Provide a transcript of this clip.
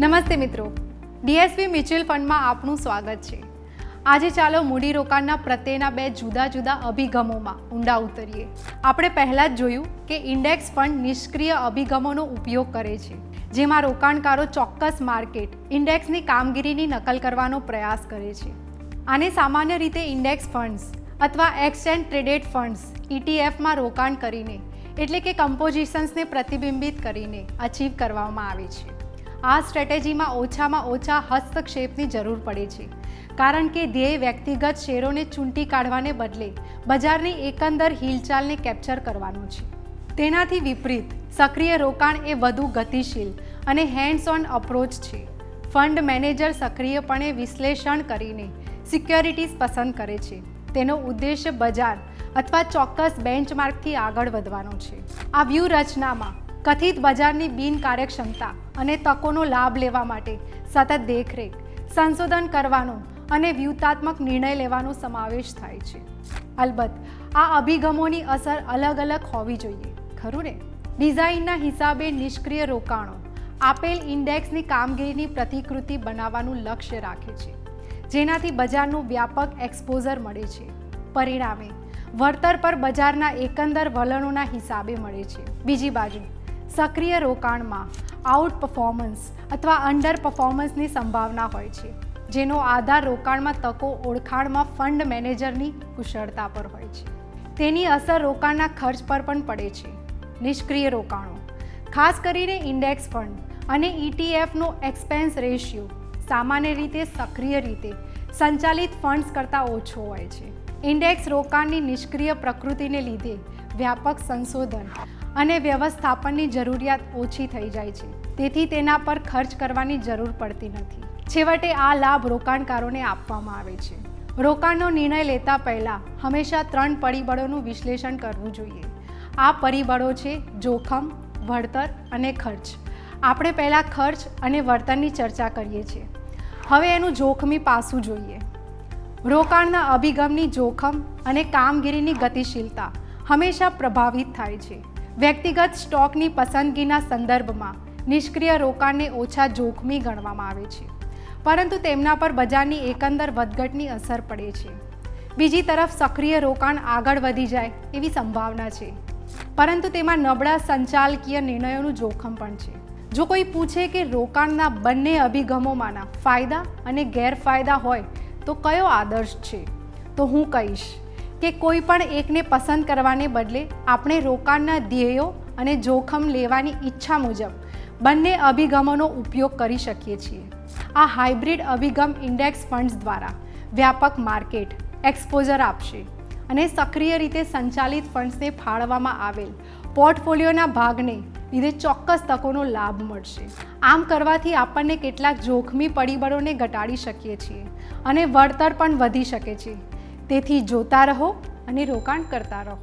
નમસ્તે મિત્રો. DSP mutual ફંડમાં આપનું સ્વાગત છે. આજે ચાલો મૂડીરોકાણના પ્રત્યેના બે જુદા જુદા અભિગમોમાં ઊંડા ઉતરીએ. આપણે પહેલાં જ જોયું કે ઇન્ડેક્સ ફંડ નિષ્ક્રિય અભિગમોનો ઉપયોગ કરે છે. જેમાં રોકાણકારો ચોક્કસ માર્કેટ ઇન્ડેક્સની કામગીરીની નકલ કરવાનો પ્રયાસ કરે છે. આને સામાન્ય રીતે ઇન્ડેક્સ ફંડ્સ અથવા એક્સચેન્જ ટ્રેડેડ ફંડ્સ ઇટીએફમાં રોકાણ કરીને, એટલે કે કમ્પોઝિશન્સને પ્રતિબિંબિત કરીને, અચીવ કરવામાં આવે છે. આ સ્ટ્રેટેજીમાં ઓછામાં ઓછા હસ્તક્ષેપની જરૂર પડે છે. કારણ કે ધ્યેય વ્યક્તિગત શેરોને ચૂંટી કાઢવાને બદલે બજારની એકંદર હિલચાલને કેપ્ચર કરવાનો છે. તેનાથી વિપરીત, સક્રિય રોકાણ એ વધુ ગતિશીલ અને હેન્ડ્સ ઓન અપ્રોચ છે. ફંડ મેનેજર સક્રિયપણે વિશ્લેષણ કરીને સિક્યોરિટીઝ પસંદ કરે છે. તેનો ઉદ્દેશ્ય બજાર અથવા ચોક્કસ બેન્ચમાર્કથી આગળ વધવાનો છે. આ વ્યૂહરચનામાં કથિત બજારની બિનકાર્યક્ષમતા અને તકોનો લાભ લેવા માટે સતત દેખરેખ, સંશોધન કરવાનો અને વ્યૂહતાત્મક નિર્ણય લેવાનો સમાવેશ થાય છે. અલબત્ત, આ અભિગમોની અસર અલગ અલગ હોવી જોઈએ, ખરું ને? ડિઝાઇનના હિસાબે નિષ્ક્રિય રોકાણો, આપેલ ઇન્ડેક્સની કામગીરીની પ્રતિકૃતિ બનાવવાનું લક્ષ્ય રાખે છે, જેનાથી બજારનું વ્યાપક એક્સપોઝર મળે છે. પરિણામે, વળતર પર બજારના એકંદર વલણોના હિસાબે મળે છે. બીજી બાજુ સક્રિય રોકાણમાં આઉટ પરફોર્મન્સ અથવા અંડર પરફોર્મન્સની સંભાવના હોય છે, જેનો આધાર રોકાણમાં તકો ઓળખાણમાં ફંડ મેનેજરની કુશળતા પર હોય છે. તેની અસર રોકાણના ખર્ચ પર પણ પડે છે. નિષ્ક્રિય રોકાણો, ખાસ કરીને ઇન્ડેક્સ ફંડ અને ઇટીએફનો એક્સપેન્સ રેશિયો સામાન્ય રીતે સક્રિય રીતે સંચાલિત ફંડ્સ કરતાં ઓછો હોય છે. ઇન્ડેક્સ રોકાણની નિષ્ક્રિય પ્રકૃતિને લીધે વ્યાપક સંશોધન અને વ્યવસ્થાપનની જરૂરિયાત ઓછી થઈ જાય છે. તેથી તેના પર ખર્ચ કરવાની જરૂર પડતી નથી. છેવટે આ લાભ રોકાણકારોને આપવામાં આવે છે. રોકાણનો નિર્ણય લેતા પહેલાં હંમેશા ત્રણ પરિબળોનું વિશ્લેષણ કરવું જોઈએ. આ પરિબળો છે જોખમ, વળતર અને ખર્ચ. આપણે પહેલાં ખર્ચ અને વળતરની ચર્ચા કરીએ છીએ. હવે એનું જોખમી પાસું જોઈએ. રોકાણના અભિગમની જોખમ અને કામગીરીની ગતિશીલતા હંમેશા પ્રભાવિત થાય છે. વ્યક્તિગત સ્ટોકની પસંદગીના સંદર્ભમાં નિષ્ક્રિય રોકાણને ઓછા જોખમી ગણવામાં આવે છે. પરંતુ તેમના પર બજારની એકંદર વધઘટની અસર પડે છે. બીજી તરફ સક્રિય રોકાણ આગળ વધી જાય એવી સંભાવના છે. પરંતુ તેમાં નબળા સંચાલકીય નિર્ણયોનું જોખમ પણ છે. જો કોઈ પૂછે કે રોકાણના બંને અભિગમોમાંના ફાયદા અને ગેરફાયદા હોય તો કયો આદર્શ છે? તો હું કહીશ કે કોઈ પણ એકને પસંદ કરવાને બદલે આપણે રોકાણના ધ્યેયો અને જોખમ લેવાની ઈચ્છા મુજબ બંને અભિગમોનો ઉપયોગ કરી શકીએ છીએ. આ હાઇબ્રિડ અભિગમ ઇન્ડેક્સ ફંડ્સ દ્વારા વ્યાપક માર્કેટ એક્સપોઝર આપશે અને સક્રિય રીતે સંચાલિત ફંડ્સને ફાળવવામાં આવેલ પોર્ટફોલિયોના ભાગને લીધે ચોક્કસ તકોનો લાભ મળશે. આમ કરવાથી આપણને કેટલાક જોખમી પરિબળોને ઘટાડી શકીએ છીએ અને વળતર પણ વધી શકે છે. તેથી જોતા રહો અને રોકાણ કરતા રહો.